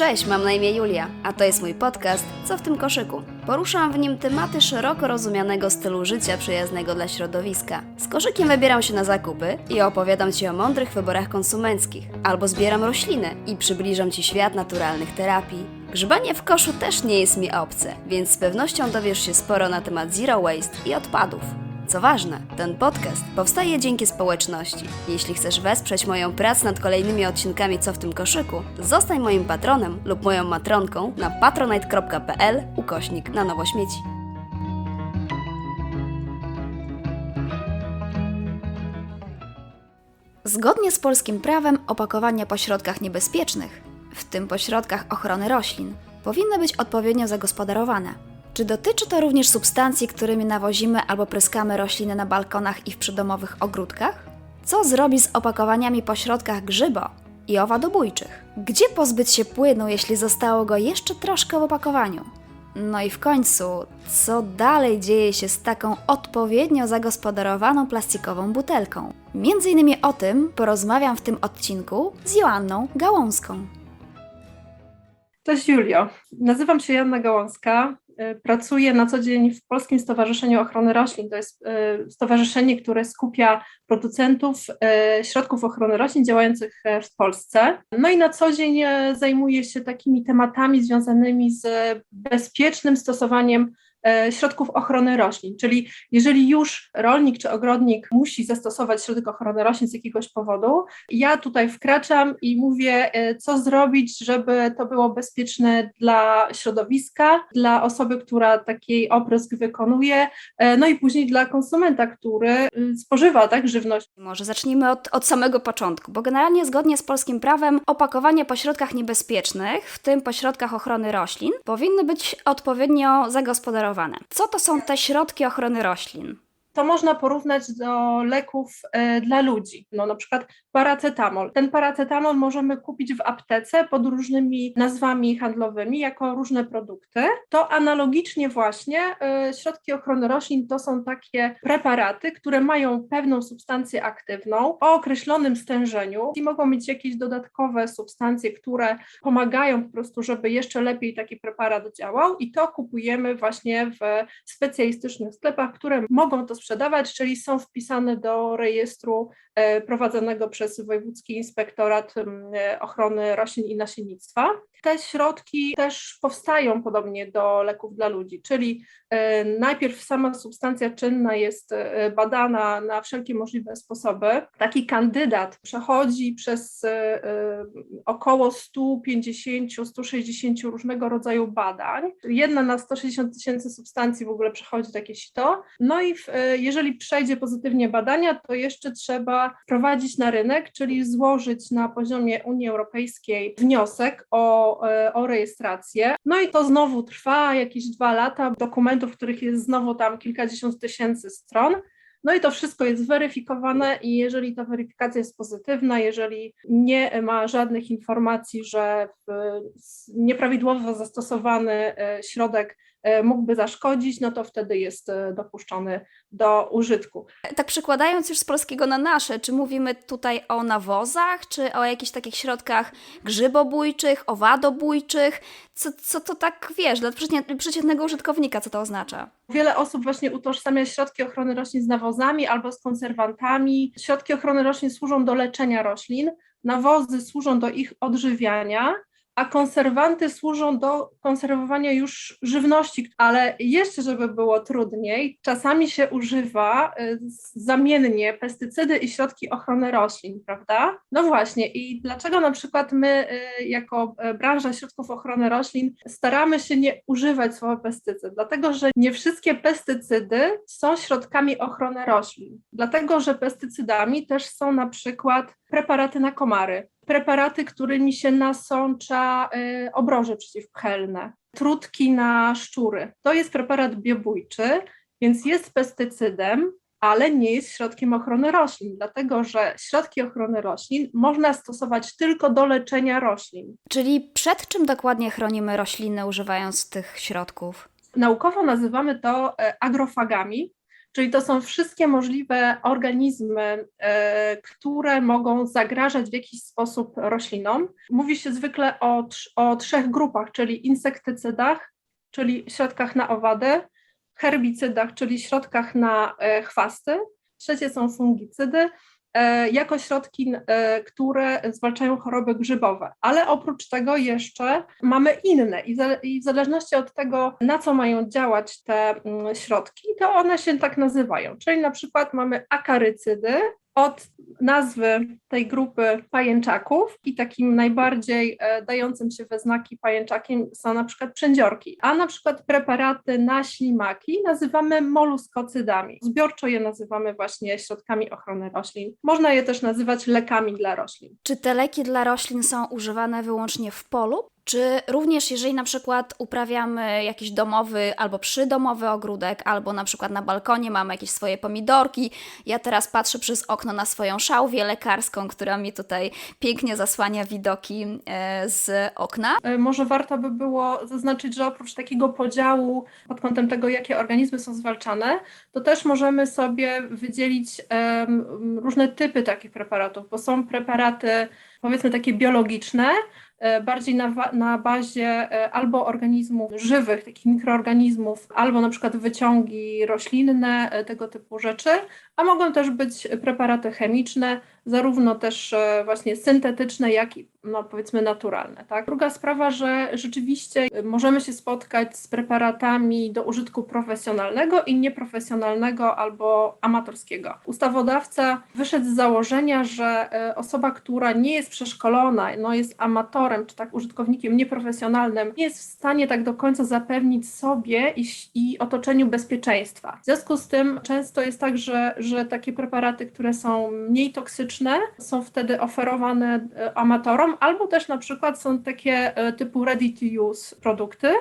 Cześć, mam na imię Julia, a to jest mój podcast Co w tym koszyku? Poruszam w nim tematy szeroko rozumianego stylu życia przyjaznego dla środowiska. Z koszykiem wybieram się na zakupy i opowiadam Ci o mądrych wyborach konsumenckich, albo zbieram rośliny i przybliżam Ci świat naturalnych terapii. Grzebanie w koszu też nie jest mi obce, więc z pewnością dowiesz się sporo na temat zero waste i odpadów. Co ważne, ten podcast powstaje dzięki społeczności. Jeśli chcesz wesprzeć moją pracę nad kolejnymi odcinkami Co w tym koszyku, zostań moim patronem lub moją matronką na patronite.pl ukośnik na nowo śmieci. Zgodnie z polskim prawem opakowania po środkach niebezpiecznych, w tym po środkach ochrony roślin, powinny być odpowiednio zagospodarowane. Czy dotyczy to również substancji, którymi nawozimy albo pryskamy rośliny na balkonach i w przydomowych ogródkach? Co zrobić z opakowaniami po środkach grzybo i owadobójczych? Gdzie pozbyć się płynu, jeśli zostało go jeszcze troszkę w opakowaniu? No i w końcu, co dalej dzieje się z taką odpowiednio zagospodarowaną plastikową butelką? Między innymi o tym porozmawiam w tym odcinku z Joanną Gałązką. Cześć Julio, nazywam się Joanna Gałązka. E, pracuję na co dzień w Polskim Stowarzyszeniu Ochrony Roślin. To jest e, stowarzyszenie, które skupia producentów e, środków ochrony roślin działających w Polsce. No i na co dzień zajmuję się takimi tematami związanymi z bezpiecznym stosowaniem E, środków ochrony roślin. Czyli jeżeli już rolnik czy ogrodnik musi zastosować środek ochrony roślin z jakiegoś powodu, ja tutaj wkraczam i mówię, e, co zrobić, żeby to było bezpieczne dla środowiska, dla osoby, która takiej oprysk wykonuje, e, no i później dla konsumenta, który spożywa tak żywność. Może zacznijmy od, od samego początku, bo generalnie zgodnie z polskim prawem opakowanie po środkach niebezpiecznych, w tym po środkach ochrony roślin, powinny być odpowiednio zagospodarowane co to są te środki ochrony roślin? To można porównać do leków e, dla ludzi, no na przykład paracetamol. Ten paracetamol możemy kupić w aptece pod różnymi nazwami handlowymi jako różne produkty. To analogicznie właśnie e, środki ochrony roślin to są takie preparaty, które mają pewną substancję aktywną o określonym stężeniu i mogą mieć jakieś dodatkowe substancje, które pomagają po prostu, żeby jeszcze lepiej taki preparat działał i to kupujemy właśnie w specjalistycznych sklepach, które mogą to sprzedawać, czyli są wpisane do rejestru e, prowadzonego przez Wojewódzki Inspektorat e, Ochrony Roślin i Nasiennictwa. Te środki też powstają podobnie do leków dla ludzi, czyli e, najpierw sama substancja czynna jest badana na wszelkie możliwe sposoby. Taki kandydat przechodzi przez około 150-160 różnego rodzaju badań. Jedna na 160 tysięcy substancji w ogóle przechodzi takie sito. No i w, jeżeli przejdzie pozytywnie badania, to jeszcze trzeba wprowadzić na rynek, czyli złożyć na poziomie Unii Europejskiej wniosek o, e, o rejestrację. No i to znowu trwa jakieś dwa lata, dokumentów, których jest znowu tam kilkadziesiąt tysięcy stron. No i to wszystko jest weryfikowane i jeżeli ta weryfikacja jest pozytywna, jeżeli nie ma żadnych informacji, że nieprawidłowo zastosowany e, środek mógłby zaszkodzić, no to wtedy jest e, dopuszczony do użytku. Tak przykładając już z polskiego na nasze, czy mówimy tutaj o nawozach, czy o jakichś takich środkach grzybobójczych, owadobójczych? Co, co to tak, wiesz, dla przeciętnego użytkownika, co to oznacza? Wiele osób właśnie utożsamia środki ochrony roślin z nawozami albo z konserwantami. Środki ochrony roślin służą do leczenia roślin, nawozy służą do ich odżywiania, a konserwanty służą do konserwowania już żywności, ale jeszcze, żeby było trudniej, czasami się używa y, zamiennie pestycydy i środki ochrony roślin, prawda? No właśnie, i dlaczego na przykład my, y, jako y, branża środków ochrony roślin, staramy się nie używać słowa pestycyd? Dlatego, że nie wszystkie pestycydy są środkami ochrony roślin, dlatego, że pestycydami też są na przykład preparaty na komary preparaty, którymi się nasącza y, obroże przeciwpchelne, trutki na szczury. To jest preparat biobójczy, więc jest pestycydem, ale nie jest środkiem ochrony roślin, dlatego że środki ochrony roślin można stosować tylko do leczenia roślin. Czyli przed czym dokładnie chronimy rośliny używając tych środków? Naukowo nazywamy to e, agrofagami, czyli to są wszystkie możliwe organizmy, e, które mogą zagrażać w jakiś sposób roślinom. Mówi się zwykle o, o trzech grupach, czyli insektycydach, czyli środkach na owady, herbicydach, czyli środkach na e, chwasty. Trzecie są fungicydy, jako środki, e, które zwalczają choroby grzybowe. Ale oprócz tego jeszcze mamy inne i w zależności od tego, na co mają działać te mm, środki, to one się tak nazywają. Czyli na przykład mamy akarycydy, od nazwy tej grupy pajęczaków i takim najbardziej e, dającym się we znaki pajęczakiem są na przykład przędziorki, a na przykład preparaty na ślimaki nazywamy moluskocydami. Zbiorczo je nazywamy właśnie środkami ochrony roślin. Można je też nazywać lekami dla roślin. Czy te leki dla roślin są używane wyłącznie w polu, czy również jeżeli na przykład uprawiamy jakiś domowy albo przydomowy ogródek, albo na przykład na balkonie mamy jakieś swoje pomidorki, ja teraz patrzę przez okno na swoją szałwię lekarską, która mi tutaj pięknie zasłania widoki e, z okna. E, może warto by było zaznaczyć, że oprócz takiego podziału pod kątem tego, jakie organizmy są zwalczane, to też możemy sobie wydzielić różne typy takich preparatów, bo są preparaty powiedzmy takie biologiczne, bardziej na, na bazie e, albo organizmów żywych, takich mikroorganizmów, albo na przykład wyciągi roślinne, e, tego typu rzeczy, a mogą też być preparaty chemiczne, zarówno też właśnie syntetyczne, jak i no, powiedzmy naturalne. Tak? Druga sprawa, że rzeczywiście możemy się spotkać z preparatami do użytku profesjonalnego i nieprofesjonalnego albo amatorskiego. Ustawodawca wyszedł z założenia, że osoba, która nie jest przeszkolona, no, jest amatorem, czy tak użytkownikiem nieprofesjonalnym nie jest w stanie tak do końca zapewnić sobie i, i otoczeniu bezpieczeństwa. W związku z tym często jest tak, że, że takie preparaty, które są mniej toksyczne, są wtedy oferowane e, amatorom, albo też na przykład są takie e, typu ready to use produkty,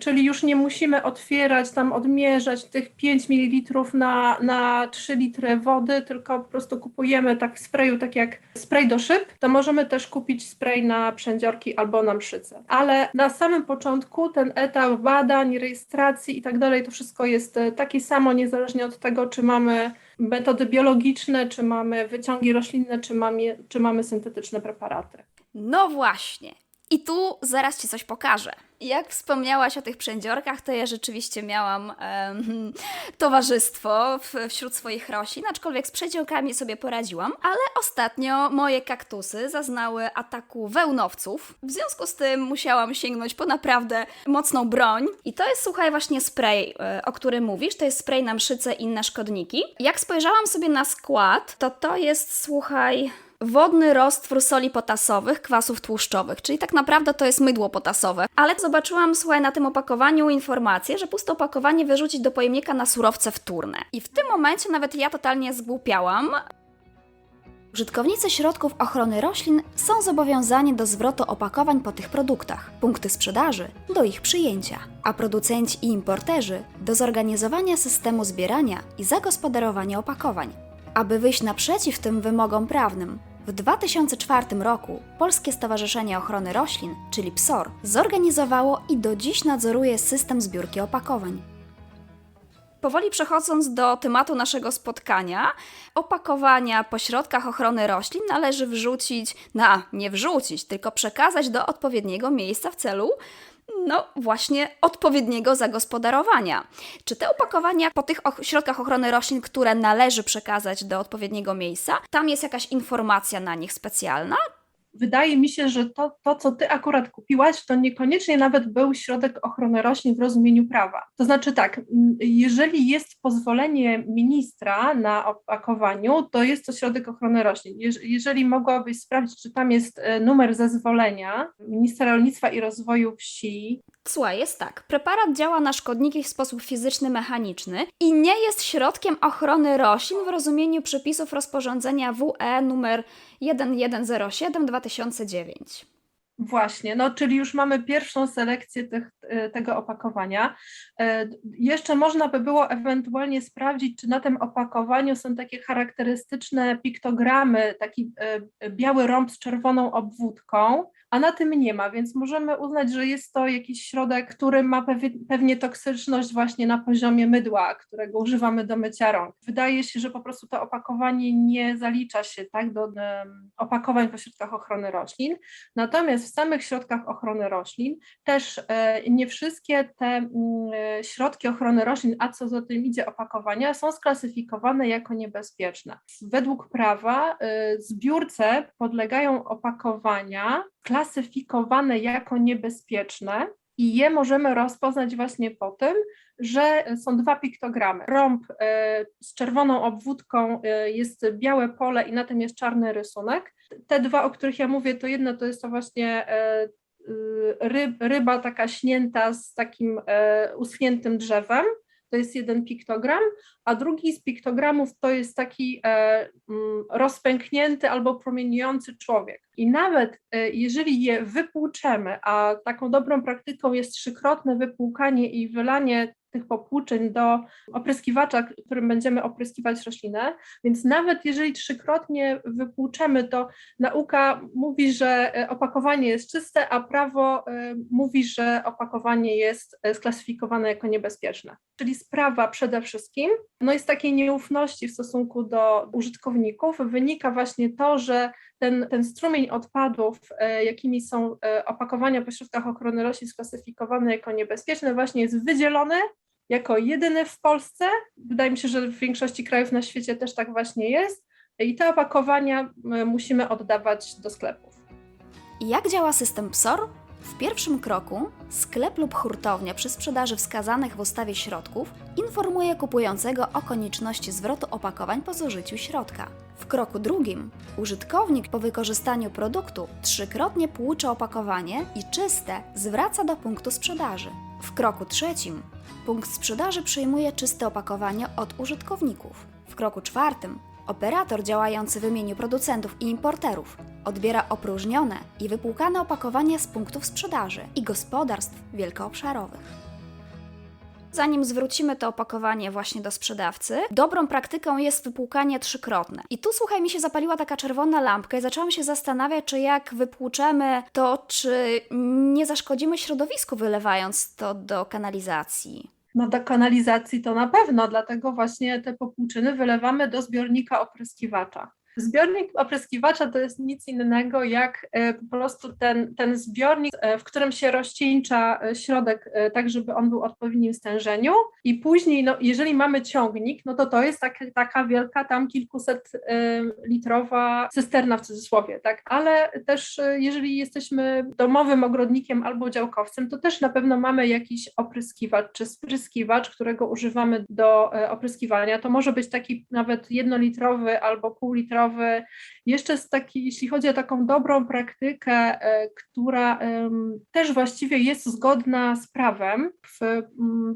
czyli już nie musimy otwierać, tam odmierzać tych 5 ml na, na 3 litry wody, tylko po prostu kupujemy tak w sprayu, tak jak spray do szyb, to możemy też kupić spray na przędzior albo na mszyce. Ale na samym początku ten etap badań, rejestracji i tak dalej, to wszystko jest e, taki samo, niezależnie od tego, czy mamy metody biologiczne, czy mamy wyciągi roślinne, czy mamy, czy mamy syntetyczne preparaty. No właśnie. I tu zaraz Ci coś pokażę. Jak wspomniałaś o tych przędziorkach, to ja rzeczywiście miałam um, towarzystwo w, wśród swoich roślin, aczkolwiek z przędziorkami sobie poradziłam, ale ostatnio moje kaktusy zaznały ataku wełnowców. W związku z tym musiałam sięgnąć po naprawdę mocną broń. I to jest, słuchaj, właśnie spray, e, o którym mówisz. To jest spray na mszyce i inne szkodniki. Jak spojrzałam sobie na skład, to to jest, słuchaj, wodny roztwór soli potasowych, kwasów tłuszczowych, czyli tak naprawdę to jest mydło potasowe. Ale zobaczyłam, słuchaj, na tym opakowaniu informację, że puste opakowanie wyrzucić do pojemnika na surowce wtórne. I w tym momencie nawet ja totalnie zgłupiałam. Użytkownicy środków ochrony roślin są zobowiązani do zwrotu opakowań po tych produktach, punkty sprzedaży do ich przyjęcia, a producenci i importerzy do zorganizowania systemu zbierania i zagospodarowania opakowań. Aby wyjść naprzeciw tym wymogom prawnym, w 2004 roku Polskie Stowarzyszenie Ochrony Roślin, czyli PSOR, zorganizowało i do dziś nadzoruje system zbiórki opakowań. Powoli przechodząc do tematu naszego spotkania, opakowania po środkach ochrony roślin należy wrzucić, na nie wrzucić, tylko przekazać do odpowiedniego miejsca w celu no właśnie odpowiedniego zagospodarowania. Czy te opakowania po tych środkach ochrony roślin, które należy przekazać do odpowiedniego miejsca, tam jest jakaś informacja na nich specjalna? Wydaje mi się, że to, to, co ty akurat kupiłaś, to niekoniecznie nawet był środek ochrony roślin w rozumieniu prawa. To znaczy tak, jeżeli jest pozwolenie ministra na opakowaniu, to jest to środek ochrony roślin. Jeżeli mogłabyś sprawdzić, czy tam jest e, numer zezwolenia ministra rolnictwa i rozwoju wsi, Słuchaj, jest tak. Preparat działa na szkodniki w sposób fizyczny, mechaniczny i nie jest środkiem ochrony roślin w rozumieniu przepisów rozporządzenia WE nr 1107 2009. Właśnie, no czyli już mamy pierwszą selekcję tych, e, tego opakowania. E, jeszcze można by było ewentualnie sprawdzić, czy na tym opakowaniu są takie charakterystyczne piktogramy, taki e, biały rąb z czerwoną obwódką, a na tym nie ma, więc możemy uznać, że jest to jakiś środek, który ma pewnie toksyczność właśnie na poziomie mydła, którego używamy do mycia rąk. Wydaje się, że po prostu to opakowanie nie zalicza się tak do opakowań po środkach ochrony roślin, natomiast w samych środkach ochrony roślin też e, nie wszystkie te mm, e, środki ochrony roślin, a co za tym idzie opakowania, są sklasyfikowane jako niebezpieczne. Według prawa e, zbiórce podlegają opakowania klasyfikowane jako niebezpieczne i je możemy rozpoznać właśnie po tym, że są dwa piktogramy. Rąb e, z czerwoną obwódką e, jest białe pole i na tym jest czarny rysunek. Te dwa, o których ja mówię, to jedno to jest to właśnie e, ryb, ryba taka śnięta z takim uschniętym drzewem, to jest jeden piktogram, a drugi z piktogramów to jest taki e, mm, rozpęknięty albo promieniujący człowiek. I nawet e, jeżeli je wypłuczemy, a taką dobrą praktyką jest trzykrotne wypłukanie i wylanie tych popłuczeń do opryskiwacza, którym będziemy opryskiwać roślinę. Więc nawet jeżeli trzykrotnie wypłuczemy, to nauka mówi, że e, opakowanie jest czyste, a prawo e, mówi, że opakowanie jest e, sklasyfikowane jako niebezpieczne. Czyli sprawa przede wszystkim no jest takiej nieufności w stosunku do użytkowników wynika właśnie to, że ten, ten strumień odpadów, jakimi są opakowania po środkach ochrony roślin sklasyfikowane jako niebezpieczne, właśnie jest wydzielony jako jedyny w Polsce. Wydaje mi się, że w większości krajów na świecie też tak właśnie jest. I te opakowania musimy oddawać do sklepów. Jak działa system PSOR? W pierwszym kroku sklep lub hurtownia przy sprzedaży wskazanych w ustawie środków informuje kupującego o konieczności zwrotu opakowań po zużyciu środka. W kroku drugim użytkownik po wykorzystaniu produktu trzykrotnie płucze opakowanie i czyste zwraca do punktu sprzedaży. W kroku trzecim punkt sprzedaży przyjmuje czyste opakowanie od użytkowników. W kroku czwartym operator działający w imieniu producentów i importerów odbiera opróżnione i wypłukane opakowania z punktów sprzedaży i gospodarstw wielkoobszarowych zanim zwrócimy to opakowanie właśnie do sprzedawcy, dobrą praktyką jest wypłukanie trzykrotne. I tu słuchaj, mi się zapaliła taka czerwona lampka i zaczęłam się zastanawiać, czy jak wypłuczemy to, czy nie zaszkodzimy środowisku wylewając to do kanalizacji. No do kanalizacji to na pewno, dlatego właśnie te popłuczyny wylewamy do zbiornika opryskiwacza. Zbiornik opryskiwacza to jest nic innego jak e, po prostu ten, ten zbiornik, e, w którym się rozcieńcza e, środek, tak żeby on był w odpowiednim stężeniu i później, no, jeżeli mamy ciągnik, no to to jest taka, taka wielka tam kilkuset litrowa cysterna w cudzysłowie, tak, ale też jeżeli jesteśmy domowym ogrodnikiem albo działkowcem, to też na pewno mamy jakiś opryskiwacz czy spryskiwacz, którego używamy do opryskiwania. To może być taki nawet jednolitrowy albo półlitrowy jeszcze z taki, jeśli chodzi o taką dobrą praktykę, e, która też właściwie jest zgodna z prawem, w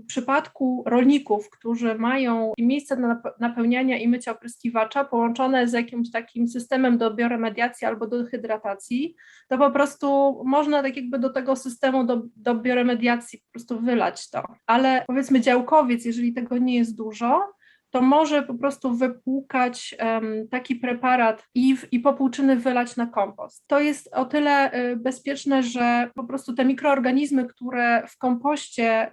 przypadku rolników, którzy mają miejsce na napełniania i mycia opryskiwacza połączone z jakimś takim systemem do bioremediacji albo do hydratacji, to po prostu można tak jakby do tego systemu do, do bioremediacji po prostu wylać to. Ale powiedzmy działkowiec, jeżeli tego nie jest dużo, to może po prostu wypłukać um, taki preparat i, w, i popłuczyny wylać na kompost. To jest o tyle y, bezpieczne, że po prostu te mikroorganizmy, które w kompoście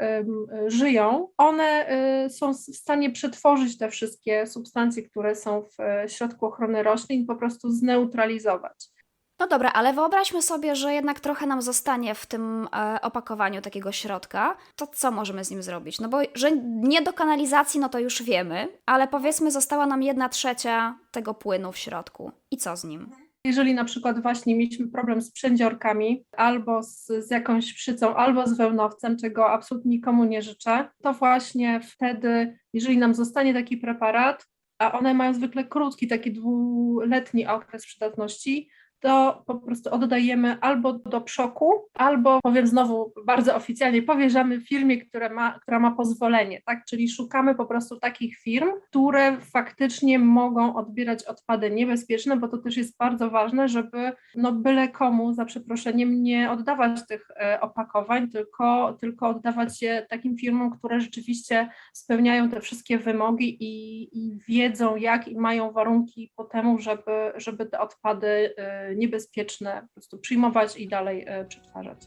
żyją, one y, są w stanie przetworzyć te wszystkie substancje, które są w y, środku ochrony roślin, po prostu zneutralizować. No dobra, ale wyobraźmy sobie, że jednak trochę nam zostanie w tym e, opakowaniu takiego środka. To co możemy z nim zrobić? No bo że nie do kanalizacji, no to już wiemy, ale powiedzmy została nam jedna trzecia tego płynu w środku. I co z nim? Jeżeli na przykład właśnie mieliśmy problem z przędziorkami, albo z, z jakąś pszycą, albo z wełnowcem, czego absolutnie nikomu nie życzę, to właśnie wtedy, jeżeli nam zostanie taki preparat, a one mają zwykle krótki, taki dwuletni okres przydatności, to po prostu oddajemy albo do przoku, albo powiem znowu bardzo oficjalnie, powierzamy firmie, która ma, która ma pozwolenie, tak? Czyli szukamy po prostu takich firm, które faktycznie mogą odbierać odpady niebezpieczne, bo to też jest bardzo ważne, żeby no byle komu za przeproszeniem nie oddawać tych e, opakowań, tylko, tylko oddawać je takim firmom, które rzeczywiście spełniają te wszystkie wymogi i, i wiedzą jak i mają warunki po temu, żeby, żeby te odpady e, niebezpieczne po prostu przyjmować i dalej e, przetwarzać.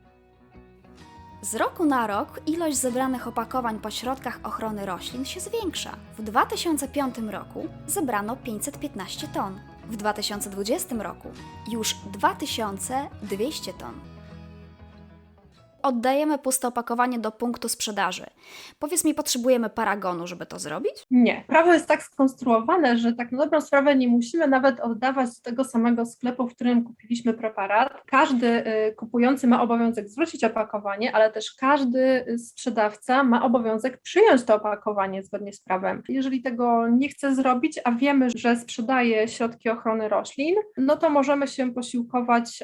Z roku na rok ilość zebranych opakowań po środkach ochrony roślin się zwiększa. W 2005 roku zebrano 515 ton, w 2020 roku już 2200 ton. Oddajemy puste opakowanie do punktu sprzedaży. Powiedz mi, potrzebujemy paragonu, żeby to zrobić? Nie. Prawo jest tak skonstruowane, że tak na dobrą sprawę nie musimy nawet oddawać do tego samego sklepu, w którym kupiliśmy preparat. Każdy y, kupujący ma obowiązek zwrócić opakowanie, ale też każdy sprzedawca ma obowiązek przyjąć to opakowanie zgodnie z prawem. Jeżeli tego nie chce zrobić, a wiemy, że sprzedaje środki ochrony roślin, no to możemy się posiłkować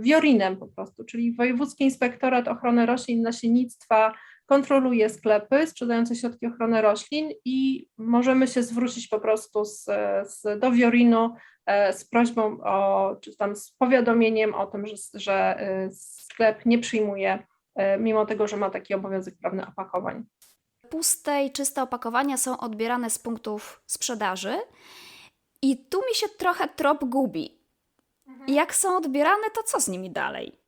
wiorinem po prostu, czyli Wojewódzki Inspektorat Ochrony Roślin i Nasiennictwa kontroluje sklepy sprzedające środki ochrony roślin i możemy się zwrócić po prostu z, z, do Wiorinu e, z prośbą o, czy tam z powiadomieniem o tym, że, że e, sklep nie przyjmuje, e, mimo tego, że ma taki obowiązek prawny opakowań. Puste i czyste opakowania są odbierane z punktów sprzedaży. I tu mi się trochę trop gubi. Jak są odbierane, to co z nimi dalej?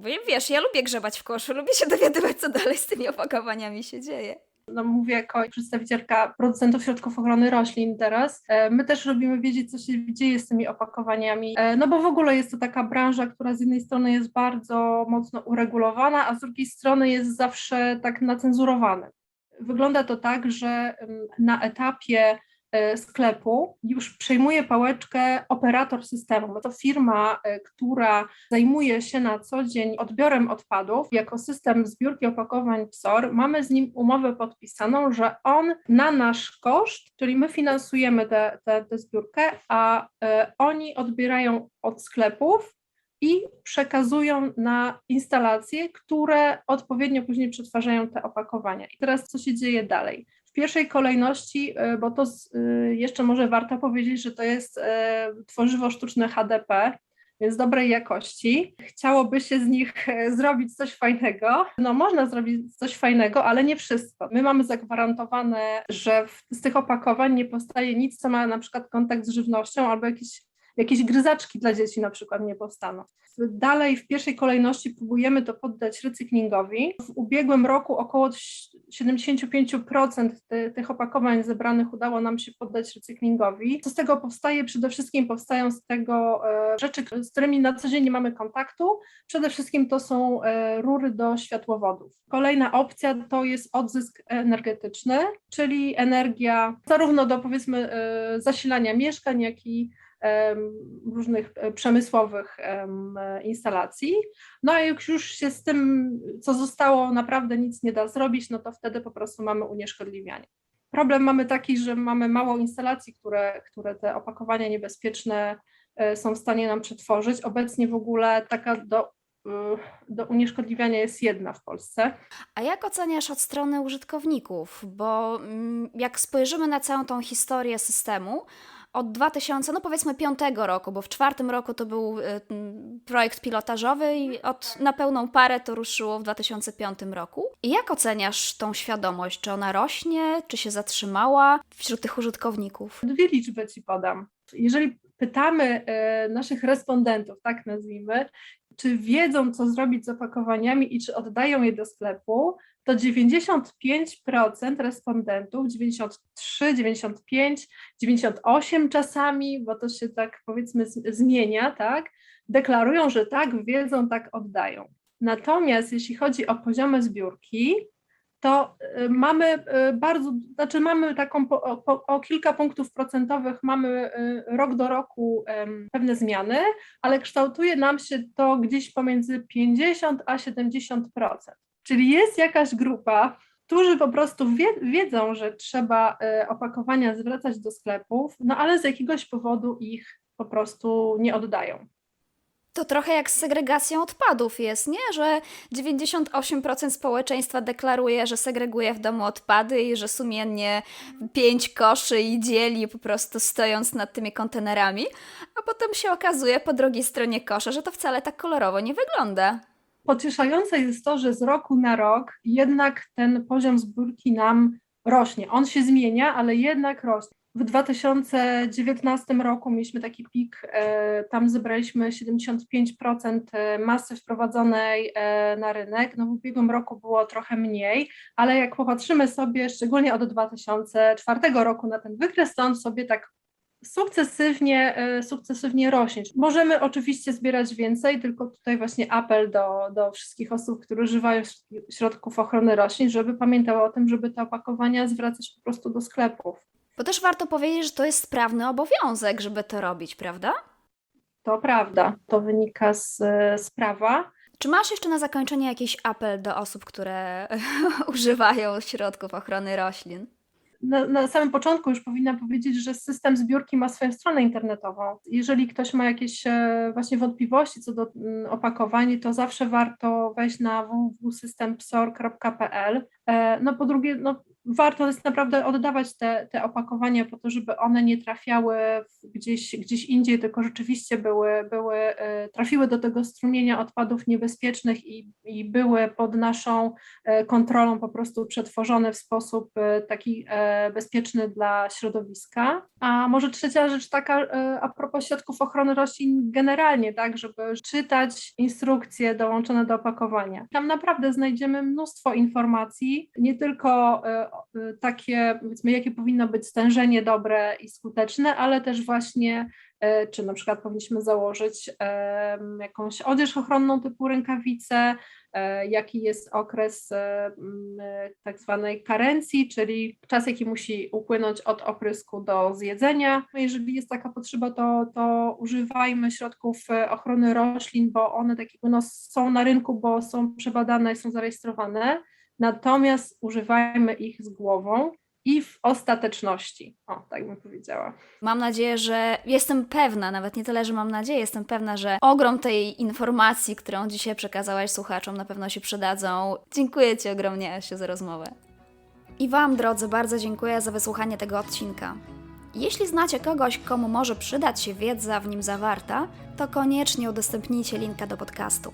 Bo wiesz, ja lubię grzebać w koszu, lubię się dowiadywać, co dalej z tymi opakowaniami się dzieje. no mówię jako przedstawicielka producentów środków ochrony roślin teraz, e, my też lubimy wiedzieć, co się dzieje z tymi opakowaniami, e, no bo w ogóle jest to taka branża, która z jednej strony jest bardzo mocno uregulowana, a z drugiej strony jest zawsze tak nacenzurowana. Wygląda to tak, że em, na etapie sklepu już przejmuje pałeczkę operator systemu. No to firma, e, która zajmuje się na co dzień odbiorem odpadów jako system zbiórki opakowań PSOR. Mamy z nim umowę podpisaną, że on na nasz koszt, czyli my finansujemy tę te, te zbiórkę, a e, oni odbierają od sklepów i przekazują na instalacje, które odpowiednio później przetwarzają te opakowania. I teraz co się dzieje dalej? W pierwszej kolejności, e, bo to z- e, jeszcze może warto powiedzieć, że to jest e, tworzywo sztuczne HDP, więc dobrej jakości. Chciałoby się z nich zrobić coś fajnego. No można zrobić coś fajnego, ale nie wszystko. My mamy zagwarantowane, że w, z tych opakowań nie powstaje nic, co ma na przykład kontakt z żywnością albo jakieś, jakieś gryzaczki dla dzieci na przykład nie powstaną. Dalej w pierwszej kolejności próbujemy to poddać recyklingowi. W ubiegłym roku około 75% ty, tych opakowań zebranych udało nam się poddać recyklingowi. Co z tego powstaje? Przede wszystkim powstają z tego e, rzeczy, z którymi na co dzień nie mamy kontaktu. Przede wszystkim to są e, rury do światłowodów. Kolejna opcja to jest odzysk energetyczny, czyli energia zarówno do powiedzmy e, zasilania mieszkań, jak i różnych e, przemysłowych em, e, instalacji. No a jak już się z tym, co zostało, naprawdę nic nie da zrobić, no to wtedy po prostu mamy unieszkodliwianie. Problem mamy taki, że mamy mało instalacji, które, które te opakowania niebezpieczne e, są w stanie nam przetworzyć. Obecnie w ogóle taka do, do unieszkodliwiania jest jedna w Polsce. A jak oceniasz od strony użytkowników? Bo mm, jak spojrzymy na całą tą historię systemu, od 2000, no powiedzmy 5 roku, bo w czwartym roku to był mm, projekt pilotażowy i od na pełną parę to ruszyło w 2005 roku. I jak oceniasz tą świadomość? Czy ona rośnie, czy się zatrzymała wśród tych użytkowników? Dwie liczby Ci podam. Jeżeli pytamy e, naszych respondentów, tak nazwijmy, czy wiedzą, co zrobić z opakowaniami i czy oddają je do sklepu, to 95% respondentów, 93, 95, 98 czasami, bo to się tak powiedzmy zmienia, tak, deklarują, że tak, wiedzą, tak oddają. Natomiast jeśli chodzi o poziomy zbiórki, to y, mamy y, bardzo, znaczy mamy taką po, po, o kilka punktów procentowych, mamy y, rok do roku pewne zmiany, ale kształtuje nam się to gdzieś pomiędzy 50 a 70%. Czyli jest jakaś grupa, którzy po prostu wie, wiedzą, że trzeba opakowania zwracać do sklepów, no ale z jakiegoś powodu ich po prostu nie oddają. To trochę jak z segregacją odpadów jest, nie? Że 98% społeczeństwa deklaruje, że segreguje w domu odpady i że sumiennie pięć koszy i dzieli po prostu stojąc nad tymi kontenerami, a potem się okazuje po drugiej stronie kosza, że to wcale tak kolorowo nie wygląda. Pocieszające jest to, że z roku na rok jednak ten poziom zbiórki nam rośnie. On się zmienia, ale jednak rośnie. W 2019 roku mieliśmy taki pik, e, tam zebraliśmy 75% masy wprowadzonej e, na rynek. No w ubiegłym roku było trochę mniej, ale jak popatrzymy sobie szczególnie od 2004 roku na ten wykres, to on sobie tak sukcesywnie, e, sukcesywnie rośnie. Możemy oczywiście zbierać więcej, tylko tutaj właśnie apel do, do wszystkich osób, które używają środków ochrony roślin, żeby pamiętały o tym, żeby te opakowania zwracać po prostu do sklepów. Bo też warto powiedzieć, że to jest sprawny obowiązek, żeby to robić, prawda? To prawda, to wynika z, z prawa. Czy masz jeszcze na zakończenie jakiś apel do osób, które używają środków ochrony roślin? Na, na samym początku już powinnam powiedzieć, że system zbiórki ma swoją stronę internetową. Jeżeli ktoś ma jakieś e, właśnie wątpliwości co do mm, opakowań, to zawsze warto wejść na www.systempsor.pl. E, No po drugie, no, warto jest naprawdę oddawać te, te opakowania po to, żeby one nie trafiały gdzieś, gdzieś indziej, tylko rzeczywiście były, były, e, trafiły do tego strumienia odpadów niebezpiecznych i, i były pod naszą e, kontrolą po prostu przetworzone w sposób e, taki bezpieczny dla środowiska. A może trzecia rzecz taka a propos środków ochrony roślin generalnie, tak, żeby czytać instrukcje dołączone do opakowania. Tam naprawdę znajdziemy mnóstwo informacji, nie tylko takie, powiedzmy, jakie powinno być stężenie dobre i skuteczne, ale też właśnie e, czy na przykład powinniśmy założyć em, jakąś odzież ochronną typu rękawice, e, jaki jest okres e, e, tak zwanej karencji, czyli czas, jaki musi upłynąć od oprysku do zjedzenia. Jeżeli jest taka potrzeba, to, to używajmy środków e, ochrony roślin, bo one takiego no, są na rynku, bo są przebadane są zarejestrowane. Natomiast używajmy ich z głową i w ostateczności. O, tak bym powiedziała. Mam nadzieję, że jestem pewna, nawet nie tyle, że mam nadzieję, jestem pewna, że ogrom tej informacji, którą dzisiaj przekazałaś słuchaczom, na pewno się przydadzą. Dziękuję Ci ogromnie, Asiu, za rozmowę. I Wam, drodzy, bardzo dziękuję za wysłuchanie tego odcinka. Jeśli znacie kogoś, komu może przydać się wiedza w nim zawarta, to koniecznie udostępnijcie linka do podcastu.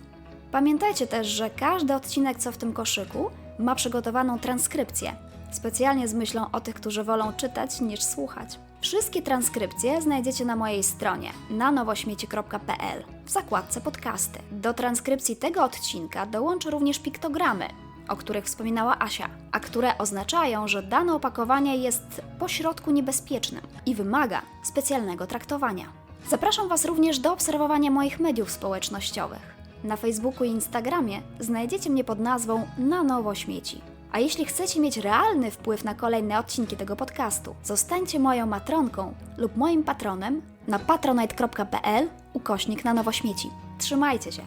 Pamiętajcie też, że każdy odcinek, co w tym koszyku, ma przygotowaną transkrypcję, specjalnie z myślą o tych, którzy wolą czytać niż słuchać. Wszystkie transkrypcje znajdziecie na mojej stronie na nowośmieci.pl w zakładce podcasty. Do transkrypcji tego odcinka dołączę również piktogramy, o których wspominała Asia, a które oznaczają, że dane opakowanie jest pośrodku niebezpiecznym i wymaga specjalnego traktowania. Zapraszam Was również do obserwowania moich mediów społecznościowych. Na Facebooku i Instagramie znajdziecie mnie pod nazwą Na Nowo Śmieci. A jeśli chcecie mieć realny wpływ na kolejne odcinki tego podcastu, zostańcie moją matronką lub moim patronem na patronite.pl ukośnik na nowo śmieci. Trzymajcie się.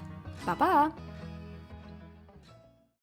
Pa pa!